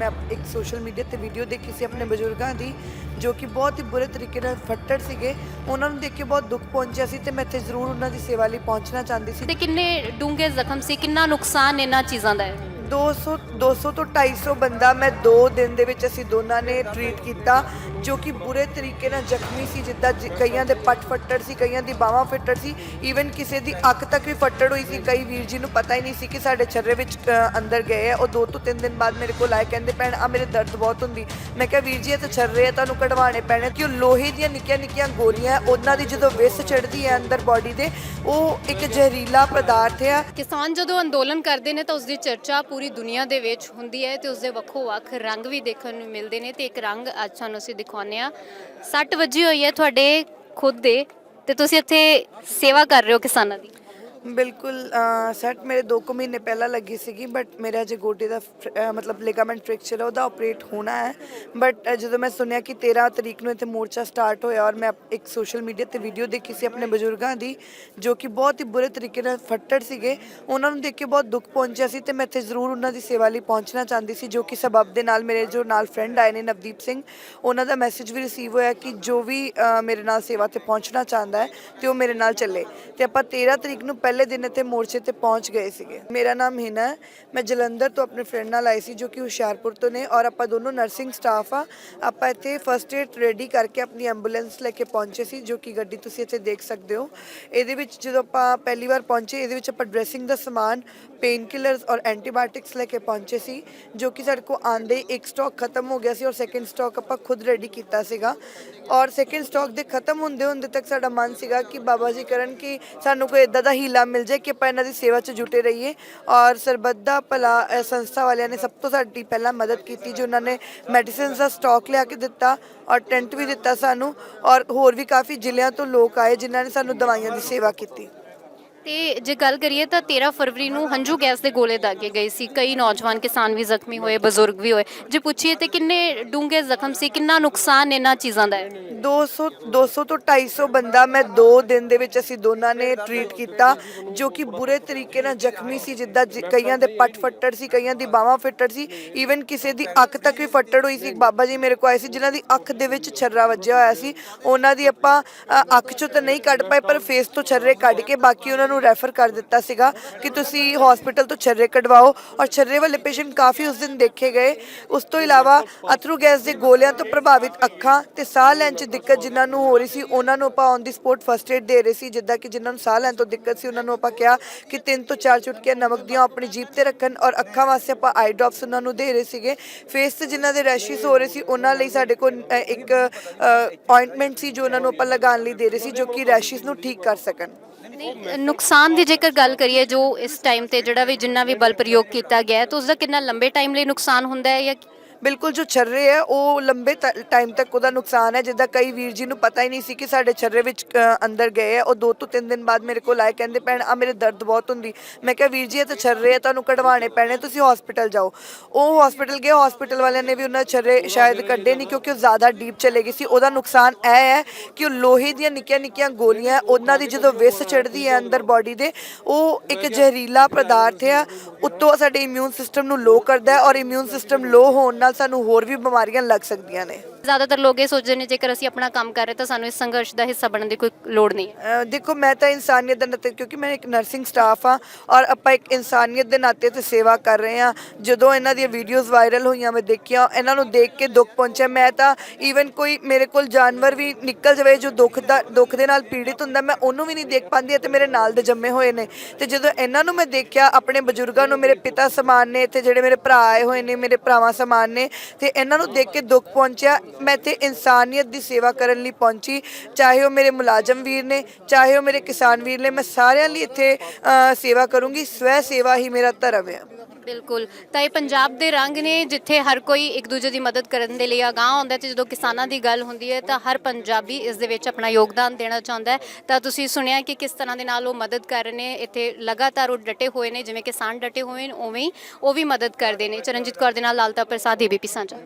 ਮੈਂ ਇੱਕ social media ਤੇ ਵੀਡੀਓ ਦੇਖੀ ਸੀ ਆਪਣੇ ਬਜ਼ੁਰਗਾਂ ਦੀ, ਜੋ ਕਿ ਬਹੁਤ ਹੀ ਬੁਰੇ ਤਰੀਕੇ ਨਾਲ ਫੱਟੜ ਸੀਗੇ। ਉਹਨਾਂ ਨੂੰ ਦੇਖ ਕੇ ਬਹੁਤ ਦੁੱਖ ਪਹੁੰਚਿਆ ਸੀ ਤੇ ਮੈਂ ਇੱਥੇ ਜ਼ਰੂਰ ਉਹਨਾਂ ਦੀ ਸੇਵਾ ਲਈ ਪਹੁੰਚਣਾ ਚਾਹੁੰਦੀ ਸੀ। ਤੇ ਕਿੰਨੇ ਡੂੰਘੇ ਜ਼ਖਮ ਸੀ, ਕਿੰਨਾ ਨੁਕਸਾਨ ਇਹਨਾਂ ਚੀਜ਼ਾਂ ਦਾ ਹੈ? 200 200 ਤੋਂ 250 ਬੰਦਾ ਮੈਂ 2 ਦਿਨ ਦੇ ਵਿੱਚ ਅਸੀਂ ਦੋਨਾਂ ਨੇ ਟ੍ਰੀਟ ਕੀਤਾ ਜੋ ਕਿ ਬੁਰੇ ਤਰੀਕੇ ਨਾਲ ਜ਼ਖਮੀ ਸੀ ਜਿੱਦਾਂ ਜ- ਕਈਆਂ ਦੇ ਪੱਟ ਫੱਟੜ ਸੀ ਕਈਆਂ ਦੀ ਬਾਹਾਂ ਫੱਟੜ ਸੀ ਈਵਨ ਕਿਸੇ ਦੀ ਅੱਖ ਤੱਕ ਵੀ ਫੱਟੜ ਹੋਈ ਸੀ ਕਈ ਵੀਰ ਜੀ ਨੂੰ ਪਤਾ ਹੀ ਨਹੀਂ ਸੀ ਕਿ ਸਾਡੇ ਛੱਰੇ ਵਿੱਚ ਅ, ਅੰਦਰ ਗਏ ਆ। ਉਹ 2 ਤੋਂ 3 ਦਿਨ ਬਾਅਦ ਮੇਰੇ ਕੋਲ ਆਏ ਕਹਿੰਦੇ ਭੈਣ ਆ ਮੇਰੇ ਦਰਦ ਬਹੁਤ ਹੁੰਦੀ। ਮੈਂ ਕਿਹਾ ਵੀਰ ਜੀ ਇਹ ਤਾਂ ਛੱਰੇ ਆ ਤੁਹਾਨੂੰ ਕਢਵਾਣੇ ਪੈਣੇ ਕਿ ਉਹ ਲੋਹੇ ਦੀਆਂ ਨਿੱਕੀਆਂ ਨਿੱਕੀਆਂ ਗੋਲੀਆਂ ਉਹਨਾਂ ਦੀ ਜਦੋਂ ਵਿਸ ਚੜਦੀ ਹੈ ਅੰਦਰ ਬਾਡੀ ਦੇ ਉਹ ਇੱਕ ਜ਼ਹਿਰੀਲਾ ਪਦਾਰਥ ਆ। ਕਿਸਾਨ ਜਦੋਂ ਅੰਦੋਲਨ ਕਰਦੇ ਨੇ ਤਾਂ ਉਸ ਦੀ ਚਰਚਾ ਪੂਰੀ ਪੂਰੀ ਦੁਨੀਆ ਦੇ ਵਿੱਚ ਹੁੰਦੀ ਹੈ ਤੇ ਉਸ ਦੇ ਵੱਖੋ ਵੱਖ ਰੰਗ ਵੀ ਦੇਖਣ ਨੂੰ ਮਿਲਦੇ ਨੇ ਤੇ ਇੱਕ ਰੰਗ ਅੱਜ ਤੁਹਾਨੂੰ ਅਸੀਂ ਦਿਖਾਉਂਦੇ ਆ 60 ਵਜੇ ਹੋਈ ਹੈ ਤੁਹਾਡੇ ਖੁਦ ਦੇ ਤੇ ਤੁਸੀਂ ਇੱਥੇ ਸੇਵਾ ਕਰ ਰਹੇ ਹੋ ਕਿਸਾਨਾਂ ਦੀ। ਬਿਲਕੁਲ ਸੈਟ ਮੇਰੇ 2 ਕੁ ਮਹੀਨੇ ਪਹਿਲਾਂ ਲੱਗੀ ਸੀਗੀ ਬਟ ਮੇਰਾ ਜੇ ਗੋਡੇ ਦਾ ਫ- ਅਹ, ਮਤਲਬ ਲਿਗਾਮੈਂਟ ਫ੍ਰੈਕਚਰ ਹੈ ਉਹਦਾ ਆਪਰੇਟ ਹੋਣਾ ਹੈ। ਬਟ ਜਦੋਂ ਮੈਂ ਸੁਣਿਆ ਕਿ 13 ਤਰੀਕ ਨੂੰ ਇੱਥੇ ਮੋਰਚਾ ਸਟਾਰਟ ਹੋਇਆ ਔਰ ਮੈਂ ਇੱਕ ਸੋਸ਼ਲ ਮੀਡੀਆ ਤੇ ਵੀਡੀਓ ਦੇਖੀ ਸੀ ਆਪਣੇ ਬਜ਼ੁਰਗਾਂ ਦੀ ਜੋ ਕਿ ਬਹੁਤ ਹੀ ਬੁਰੇ ਤਰੀਕੇ ਨਾਲ ਫੱਟੜ ਸੀਗੇ ਉਹਨਾਂ ਨੂੰ ਦੇਖ ਕੇ ਬਹੁਤ ਦੁੱਖ ਪਹੁੰਚਿਆ ਸੀ ਤੇ ਮੈਂ ਇੱਥੇ ਜ਼ਰੂਰ ਉਹਨਾਂ ਦੀ ਸੇਵਾ ਲਈ ਪਹੁੰਚਣਾ ਚਾਹੁੰਦੀ ਸੀ ਜੋ ਕਿ ਸਬਬ ਦੇ ਨਾਲ ਮੇਰੇ ਜੋ ਨਾਲ ਫਰੈਂਡ ਆਏ ਨੇ ਨਵਦੀਪ ਸਿੰਘ ਉਹਨਾਂ ਦਾ ਮੈਸੇਜ ਵੀ ਰਿਸੀਵ ਹੋਇਆ ਕਿ ਜੋ ਵੀ ਅਹ, ਮੇਰੇ ਨਾਲ ਸੇਵਾ ਤੇ ਪਹੁੰਚਣਾ ਚਾਹੁੰਦਾ ਹੈ ਤੇ ਉਹ ਮੇਰੇ ਨਾਲ ਚੱਲੇ। ਤੇ ਆਪਾਂ 13 ਤਰੀਕ ਨੂੰ ਪਹਿਲੇ ਦਿਨ ਇੱਥੇ ਮੋਰਚੇ ਤੇ ਪਹੁੰਚ ਗਏ ਸੀਗੇ। ਮੇਰਾ ਨਾਮ ਹਿਨਾ ਹੈ। ਮੈਂ ਜਲੰਧਰ ਤੋਂ ਆਪਣੇ ਫਰੈਂਡ ਨਾਲ ਆਈ ਸੀ ਜੋ ਕਿ ਹੁਸ਼ਿਆਰਪੁਰ ਤੋਂ ਨੇ ਔਰ ਆਪਾਂ ਦੋਨੋਂ ਨਰਸਿੰਗ ਸਟਾਫ ਆ। ਆਪਾਂ ਇੱਥੇ ਫਰਸਟ ਏਡ ਰੈਡੀ ਕਰਕੇ ਆਪਣੀ ਐਂਬੂਲੈਂਸ ਲੈ ਕੇ ਪਹੁੰਚੇ ਸੀ ਜੋ ਕਿ ਗੱਡੀ ਤੁਸੀਂ ਇੱਥੇ ਦੇਖ ਸਕਦੇ ਹੋ। ਇਹਦੇ ਵਿੱਚ ਜਦੋਂ ਆਪਾਂ ਪਹਿਲੀ ਵਾਰ ਪਹੁੰਚੇ, ਇਹਦੇ ਵਿੱਚ ਆਪਾਂ ਡਰੈਸਿੰਗ ਦਾ ਸਮਾਨ ਪੇਨ ਕਿਲਰਸ ਔਰ ਐਂਟੀਬਾਇਓਟਿਕਸ ਲੈ ਕੇ ਪਹੁੰਚੇ ਸੀ, ਜੋ ਕਿ ਸਾਡੇ ਕੋਲ ਆਂਦੇ ਹੀ ਇੱਕ ਸਟਾਕ ਖਤਮ ਹੋ ਗਿਆ ਸੀ ਔਰ ਸੈਕਿੰਡ ਸਟਾਕ ਆਪਾਂ ਖੁਦ ਰੈਡੀ ਕੀਤਾ ਸੀਗਾ। ਔਰ ਸੈਕਿੰਡ ਸਟਾਕ ਦੇ ਖਤਮ ਹੁੰਦੇ ਹੁੰਦੇ ਤੱਕ ਸਾਡਾ ਮਨ ਸੀਗਾ ਕਿ ਬਾਬਾ ਜੀ ਕਰਨ ਕਿ ਸਾਨੂੰ ਕੋਈ ਇਦਾਂ ਦਾ ਹੀਲਾ ਮਿਲ ਜਾਏ ਕਿ ਆਪਾਂ ਇਹਨਾਂ ਦੀ ਸੇਵਾ 'ਚ ਜੁਟੇ ਰਹੀਏ ਔਰ ਸਰਬੱਤ ਭਲਾ ਅ, ਸੰਸਥਾ ਵਾਲਿਆਂ ਨੇ ਸਭ ਤੋਂ ਸਾਡੀ ਪਹਿਲਾਂ ਮਦਦ ਕੀਤੀ ਜੋ ਉਹਨਾਂ ਨੇ ਮੈਡੀਸਿਨਸ ਦਾ ਸਟਾਕ ਲਿਆ ਕੇ ਦਿੱਤਾ ਔਰ ਟੈਂਟ ਵੀ ਦਿੱਤਾ ਸਾਨੂੰ ਔਰ ਹੋਰ ਵੀ ਕਾਫੀ ਜ਼ਿਲ੍ਹਿਆਂ ਤੋਂ ਲੋਕ ਆਏ ਜਿਨ੍ਹਾਂ ਨੇ ਸਾਨੂੰ ਦਵਾਈਆਂ ਦੀ ਸੇਵਾ ਕੀਤੀ ਤੇ ਜੇ ਗੱਲ ਕਰੀਏ ਤਾਂ 13 ਫਰਵਰੀ ਨੂੰ ਹੰਝੂ ਗੈਸ ਦੇ ਗੋਲੇ ਦਾਗੇ ਗਏ ਸੀ। ਕਈ ਨੌਜਵਾਨ ਕਿਸਾਨ ਵੀ ਜ਼ਖਮੀ ਹੋਏ ਬਜ਼ੁਰਗ ਵੀ ਹੋਏ। ਜੇ ਪੁੱਛੀਏ ਤੇ ਕਿੰਨੇ ਡੂੰਘੇ ਜ਼ਖਮ ਸੀ ਕਿੰਨਾ ਨੁਕਸਾਨ ਇਹਨਾਂ ਚੀਜ਼ਾਂ ਦਾ ਹੈ? 200 200 ਤੋਂ 250 ਬੰਦਾ ਮੈਂ 2 ਦਿਨ ਦੇ ਵਿੱਚ ਅਸੀਂ ਦੋਨਾਂ ਨੇ ਟ੍ਰੀਟ ਕੀਤਾ ਜੋ ਕਿ ਬੁਰੇ ਤਰੀਕੇ ਨਾਲ ਜ਼ਖਮੀ ਸੀ ਜਿੱਦਾਂ ਜ- ਕਈਆਂ ਦੇ ਪੱਟ ਫੱਟੜ ਸੀ ਕਈਆਂ ਦੀ ਬਾਹਾਂ ਫੱਟੜ ਸੀ ਈਵਨ ਕਿਸੇ ਦੀ ਅੱਖ ਤੱਕ ਵੀ ਫੱਟੜ ਹੋਈ ਸੀ। ਇੱਕ ਬਾਬਾ ਜੀ ਮੇਰੇ ਕੋਲ ਆਏ ਸੀ ਜਿਨ੍ਹਾਂ ਦੀ ਅੱਖ ਦੇ ਵਿੱਚ ਛੱਰਾ ਵੱਜਿਆ ਹੋਇਆ ਸੀ। ਉਹਨਾਂ ਦੀ ਆਪਾਂ ਅ, ਅੱਖ ਚੋਂ ਤਾਂ ਨਹੀਂ ਕੱਢ ਪਾਏ ਪਰ ਫੇਸ ਤੋਂ ਛੱਰੇ ਕੱਢ ਕੇ ਬਾਕੀ ਉਹਨਾਂ ਨੂੰ ਰੈਫਰ ਕਰ ਦਿੱਤਾ ਸੀਗਾ ਕਿ ਤੁਸੀਂ ਹਸਪੀਟਲ ਤੋਂ ਛੱਰੇ ਕਢਵਾਓ ਔਰ ਛੱਰੇ ਵਾਲੇ ਪੇਸ਼ੈਂਟ ਕਾਫੀ ਉਸ ਦਿਨ ਦੇਖੇ ਗਏ। ਉਸ ਤੋਂ ਇਲਾਵਾ ਅਥਰੂ ਗੈਸ ਦੇ ਗੋਲਿਆਂ ਤੋਂ ਪ੍ਰਭਾਵਿਤ ਅੱਖਾਂ ਤੇ ਸਾਹ ਲੈਣ 'ਚ ਦਿੱਕਤ ਜਿਨ੍ਹਾਂ ਨੂੰ ਹੋ ਰਹੀ ਸੀ, ਉਹਨਾਂ ਨੂੰ ਆਪਾਂ on the spot first aid ਦੇ ਰਹੇ ਸੀ, ਜਿੱਦਾਂ ਕਿ ਜਿਨ੍ਹਾਂ ਨੂੰ ਸਾਹ ਲੈਣ ਤੋਂ ਦਿੱਕਤ ਸੀ, ਉਹਨਾਂ ਨੂੰ ਆਪਾਂ ਕਿਹਾ ਕਿ ਤਿੰਨ ਤੋਂ ਚਾਰ ਚੁਟਕੀਆਂ ਨਮਕ ਦੀਆਂ ਆਪਣੀ ਜੀਭ ਤੇ ਰੱਖਣ ਔਰ ਅੱਖਾਂ ਵਾਸਤੇ ਆਪਾਂ ਆਈ ਡ੍ਰੌਪਸ ਉਹਨਾਂ ਨੂੰ ਦੇ ਰਹੇ ਸੀਗੇ। ਫੇਸ ਤੇ ਜਿਨ੍ਹਾਂ ਦੇ ਰੈਸ਼ਿਸ ਹੋ ਰਹੇ ਸੀ, ਉਹਨਾਂ ਲਈ ਸਾਡੇ ਕੋਲ ਇੱਕ ਅਪਾਇੰਟਮੈਂਟ ਸੀ ਜੋ ਉਹਨਾਂ ਨੂੰ ਆਪਾਂ ਲਗਾਉਣ ਲਈ ਦੇ ਰਹੇ ਸੀ, ਜੋ ਕਿ ਰੈਸ਼ਿਸ ਨੂੰ ਠੀਕ ਕਰ ਸਕਣ। ਨਹੀਂ ਨੁਕਸਾਨ ਦੀ ਜੇਕਰ ਗੱਲ ਕਰੀਏ ਜੋ ਇਸ ਟਾਈਮ ਤੇ ਜਿਹੜਾ ਵੀ ਜਿੰਨਾ ਵੀ ਬਲ ਪ੍ਰਯੋਗ ਕੀਤਾ ਗਿਆ ਹੈ, ਤਾਂ ਉਸ ਦਾ ਕਿੰਨਾ ਲੰਬੇ ਟਾਈਮ ਲਈ ਨੁਕਸਾਨ ਹੁੰਦਾ ਹੈ ਜਾਂ ਬਿਲਕੁਲ ਜੋ ਛਰਰੇ ਹੈ ਉਹ ਲੰਬੇ ਟਾਈਮ ਤੱਕ ਉਹਦਾ ਨੁਕਸਾਨ ਹੈ। ਜਿੱਦਾਂ ਕਈ ਵੀਰ ਜੀ ਨੂੰ ਪਤਾ ਹੀ ਨਹੀਂ ਸੀ ਕਿ ਸਾਡੇ ਛਰਰੇ ਵਿੱਚ ਅੰਦਰ ਗਏ ਆ। ਉਹ 2 ਤੋਂ 3 ਦਿਨ ਬਾਅਦ ਮੇਰੇ ਕੋਲ ਆਏ, ਕਹਿੰਦੇ, ਭੈਣ ਆ ਮੇਰੇ ਦਰਦ ਬਹੁਤ ਹੁੰਦੀ। ਮੈਂ ਕਿਹਾ, ਵੀਰ ਜੀ, ਇਹ ਤਾਂ ਛਰਰੇ ਹੈ ਤੁਹਾਨੂੰ ਕਢਵਾਣੇ ਪੈਣੇ, ਤੁਸੀਂ ਹਸਪੀਟਲ ਜਾਓ। ਉਹ ਹਸਪੀਟਲ ਗਏ ਹਸਪੀਟਲ ਵਾਲਿਆਂ ਨੇ ਵੀ ਉਹਨਾਂ ਦੇ ਛਰਰੇ ਸ਼ਾਇਦ ਕੱਢੇ ਨਹੀਂ, ਕਿਉਂਕਿ ਉਹ ਜ਼ਿਆਦਾ ਡੀਪ ਚਲੇ ਗਈ ਸੀ। ਉਹਦਾ ਨੁਕਸਾਨ ਇਹ ਹੈ ਕਿ ਉਹ ਲੋਹੇ ਦੀਆਂ ਨਿੱਕੀਆਂ ਨਿੱਕੀਆਂ ਗੋਲੀਆਂ, ਉਹਨਾਂ ਦੀ ਜਦੋਂ ਵਿਸ ਚੜਦੀ ਹੈ ਅੰਦਰ ਬਾਡੀ ਦੇ, ਉਹ ਇੱਕ ਜ਼ਹਿਰੀਲਾ ਪਦਾਰਥ ਆ। ਉੱਤੋਂ ਸਾਡੇ ਇਮਿਊਨ ਸਿਸਟਮ ਨੂੰ ਲੋ ਕਰਦਾ ਹੈ ਔਰ ਇਮਿਊਨ ਸਿਸਟਮ ਲੋ ਹੋਣ ਨਾਲ ਸਾਨੂੰ ਹੋਰ ਵੀ ਬਿਮਾਰੀਆਂ ਲੱਗ ਸਕਦੀਆਂ ਨੇ। ਜ਼ਿਆਦਾਤਰ ਲੋਕ ਇਹ ਸੋਚਦੇ ਨੇ ਜੇਕਰ ਅਸੀਂ ਆਪਣਾ ਕੰਮ ਕਰ ਰਹੇ ਤਾਂ ਸਾਨੂੰ ਇਸ ਸੰਘਰਸ਼ ਦਾ ਹਿੱਸਾ ਬਣਨ ਦੀ ਕੋਈ ਲੋੜ ਨਹੀਂ ਹੈ। ਦੇਖੋ, ਮੈਂ ਤਾਂ ਇਨਸਾਨੀਅਤ ਦੇ ਨਾਤੇ, ਕਿਉਂਕਿ ਮੈਂ ਇੱਕ ਨਰਸਿੰਗ ਸਟਾਫ ਆ ਔਰ ਆਪਾਂ ਇੱਕ ਇਨਸਾਨੀਅਤ ਦੇ ਨਾਤੇ ਤੇ ਸੇਵਾ ਕਰ ਰਹੇ ਆ ਜਦੋਂ ਇਹਨਾਂ ਦੀਆਂ ਵੀਡੀਓਜ਼ ਵਾਇਰਲ ਹੋਈਆਂ, ਮੈਂ ਦੇਖੀਆਂ, ਇਹਨਾਂ ਨੂੰ ਦੇਖ ਕੇ ਦੁੱਖ ਪਹੁੰਚਿਆ। ਮੈਂ ਤਾਂ ਈਵਨ ਕੋਈ ਮੇਰੇ ਕੋਲ ਜਾਨਵਰ ਵੀ ਨਿਕਲ ਜਾਵੇ ਜੋ ਦੁੱਖ ਦਾ, ਦੁੱਖ ਦੇ ਨਾਲ ਪੀੜਿਤ ਹੁੰਦਾ, ਮੈਂ ਉਹਨੂੰ ਵੀ ਨਹੀਂ ਦੇਖ ਪਾਉਂਦੀ ਅਤੇ ਮੇਰੇ ਨਾਲ ਦੇ ਜੰਮੇ ਹੋਏ ਨੇ। ਤੇ ਜਦੋਂ ਇਹਨਾਂ ਨੂੰ ਮੈਂ ਦੇਖਿਆ, ਆਪਣੇ ਬਜ਼ੁਰਗਾਂ ਨੂੰ, ਮੇਰੇ ਪਿਤਾ ਸਮਾਨ ਨੇ, ਇੱਥੇ ਜਿਹੜੇ ਮੇਰੇ ਭਰਾ ਆਏ ਹੋਏ ਨੇ, ਮੇਰੇ ਭਰਾਵਾਂ ਸਮਾਨ ਨੇ, ਤੇ ਇਹਨਾਂ ਨੂੰ ਦੇਖ ਕੇ ਦੁੱਖ ਪਹੁੰਚਿਆ। ਮੈਂ ਇੱਥੇ ਇਨਸਾਨੀਅਤ ਦੀ ਸੇਵਾ ਕਰਨ ਲਈ ਪਹੁੰਚੀ। ਚਾਹੇ ਉਹ ਮੇਰੇ ਮੁਲਾਜ਼ਮ ਵੀਰ ਨੇ ਚਾਹੇ ਉਹ ਮੇਰੇ ਕਿਸਾਨ ਵੀਰ ਨੇ ਮੈਂ ਸਾਰਿਆਂ ਲਈ ਇੱਥੇ ਅ, ਸੇਵਾ ਕਰੂੰਗੀ। ਸਵੈ ਸੇਵਾ ਹੀ ਮੇਰਾ ਧਰਮ ਹੈ ਬਿਲਕੁਲ। ਤਾਂ ਇਹ ਪੰਜਾਬ ਦੇ ਰੰਗ ਨੇ ਜਿੱਥੇ ਹਰ ਕੋਈ ਇੱਕ ਦੂਜੇ ਦੀ ਮਦਦ ਕਰਨ ਦੇ ਲਈ ਅਗਾਂਹ ਹੁੰਦਾ ਤੇ ਜਦੋਂ ਕਿਸਾਨਾਂ ਦੀ ਗੱਲ ਹੁੰਦੀ ਹੈ ਤਾਂ ਹਰ ਪੰਜਾਬੀ ਇਸ ਦੇ ਵਿੱਚ ਆਪਣਾ ਯੋਗਦਾਨ ਦੇਣਾ ਚਾਹੁੰਦਾ ਹੈ। ਤਾਂ ਤੁਸੀਂ ਸੁਣਿਆ ਕਿ ਕਿਸ ਤਰ੍ਹਾਂ ਦੇ ਨਾਲ ਉਹ ਮਦਦ ਕਰ ਰਹੇ ਨੇ? ਇੱਥੇ ਲਗਾਤਾਰ ਉਹ ਡਟੇ ਹੋਏ ਨੇ ਜਿਵੇਂ ਕਿਸਾਨ ਡਟੇ ਹੋਏ ਨੇ ਉਵੇਂ ਹੀ ਉਹ ਵੀ ਮਦਦ ਕਰਦੇ ਨੇ। ਚਰਨਜੀਤ ਕੌਰ ਦੇ ਨਾਲ ਲਾਲਤਾ ਪ੍ਰਸਾਦ ਏਬੀਪੀ ਸਾਂਝਾ।